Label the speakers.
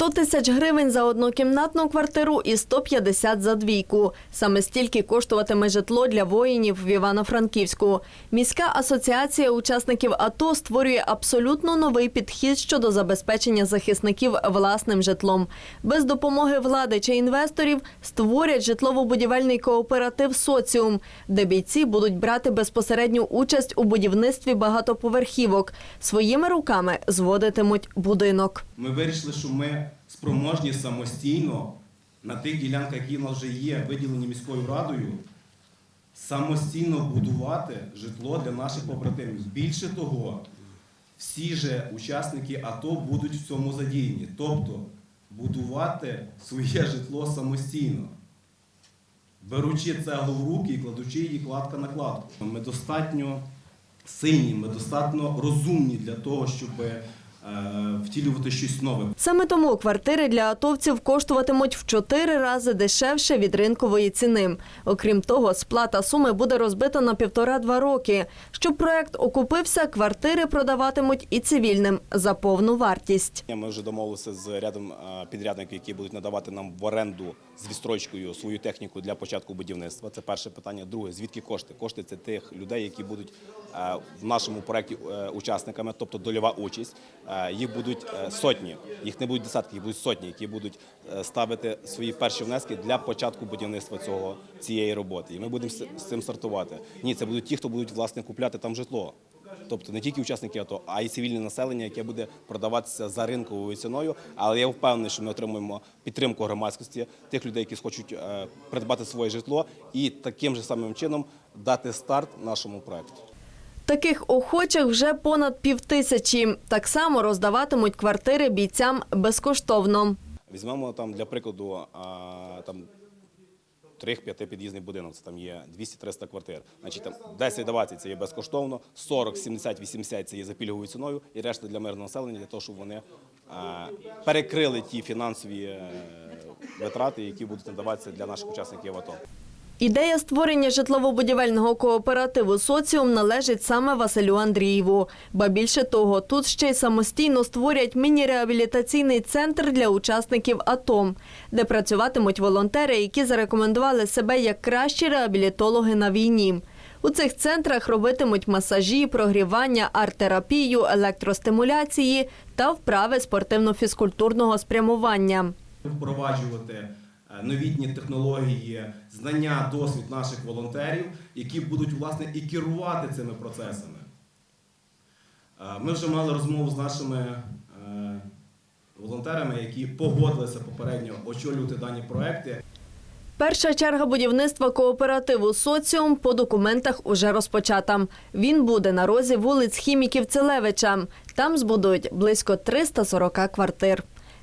Speaker 1: 100 тисяч гривень за однокімнатну квартиру і 150 за двійку. Саме стільки коштуватиме житло для воїнів в Івано-Франківську. Міська асоціація учасників АТО створює абсолютно новий підхід щодо забезпечення захисників власним житлом. Без допомоги влади чи інвесторів створять житлово-будівельний кооператив «Соціум», де бійці будуть брати безпосередню участь у будівництві багатоповерхівок. Своїми руками зводитимуть будинок.
Speaker 2: Ми вирішили, що ми спроможні самостійно на тих ділянках, які в нас вже є, виділені міською радою, самостійно будувати житло для наших побратимів. Більше того, всі же учасники АТО будуть в цьому задіяні. Тобто будувати своє житло самостійно, беручи цеглу в руки і кладучи її кладка на кладку. Ми достатньо сильні, ми достатньо розумні для того, щоб втілювати щось нове.
Speaker 1: Саме тому квартири для атовців коштуватимуть в чотири рази дешевше від ринкової ціни. Окрім того, сплата суми буде розбита на півтора-два роки. Щоб проект окупився, квартири продаватимуть і цивільним за повну вартість.
Speaker 3: Ми вже домовилися з рядом е, підрядників, які будуть надавати нам в оренду з відстрочкою свою техніку для початку будівництва. Це перше питання. Друге, звідки кошти? Кошти це тих людей, які будуть е, в нашому проєкті е, учасниками, тобто дольова участь. Е, Їх будуть е, сотні, їх не будуть десятки, їх будуть сотні, які будуть е, ставити свої перші внески для початку будівництва цього цієї роботи. І ми будемо з цим стартувати. Ні, це будуть ті, хто будуть власне купляти там житло. Тобто не тільки учасники АТО, а й цивільне населення, яке буде продаватися за ринковою ціною. Але я впевнений, що ми отримуємо підтримку громадськості, тих людей, які хочуть придбати своє житло, і таким же самим чином дати старт нашому проекту.
Speaker 1: Таких охочих вже понад півтисячі. Так само роздаватимуть квартири бійцям безкоштовно.
Speaker 3: Візьмемо там для прикладу там. Трьох-п'яти під'їзний будинок, це там є 200-300 квартир. Значить, там 10-20 це є безкоштовно, 40, 70, 80 це є за пільговою ціною, і решта для мирного населення, для того, щоб вони перекрили ті фінансові е, витрати, які будуть надаватися для наших учасників АТО.
Speaker 1: Ідея створення житлово-будівельного кооперативу «Соціум» належить саме Василю Андрієву. Ба більше того, тут ще й самостійно створять міні-реабілітаційний центр для учасників АТО, де працюватимуть волонтери, які зарекомендували себе як кращі реабілітологи на війні. У цих центрах робитимуть масажі, прогрівання, арт-терапію, електростимуляції та вправи спортивно-фізкультурного спрямування.
Speaker 2: впроваджувати новітні технології, знання, досвід наших волонтерів, які будуть власне і керувати цими процесами. Е, Ми вже мали розмову з нашими е, волонтерами, які погодилися попередньо очолювати дані проекти.
Speaker 1: Перша черга будівництва кооперативу «Соціум» по документах уже розпочата. Він буде на розі вулиць Хіміків Целевича. Там збудують близько 340 квартир.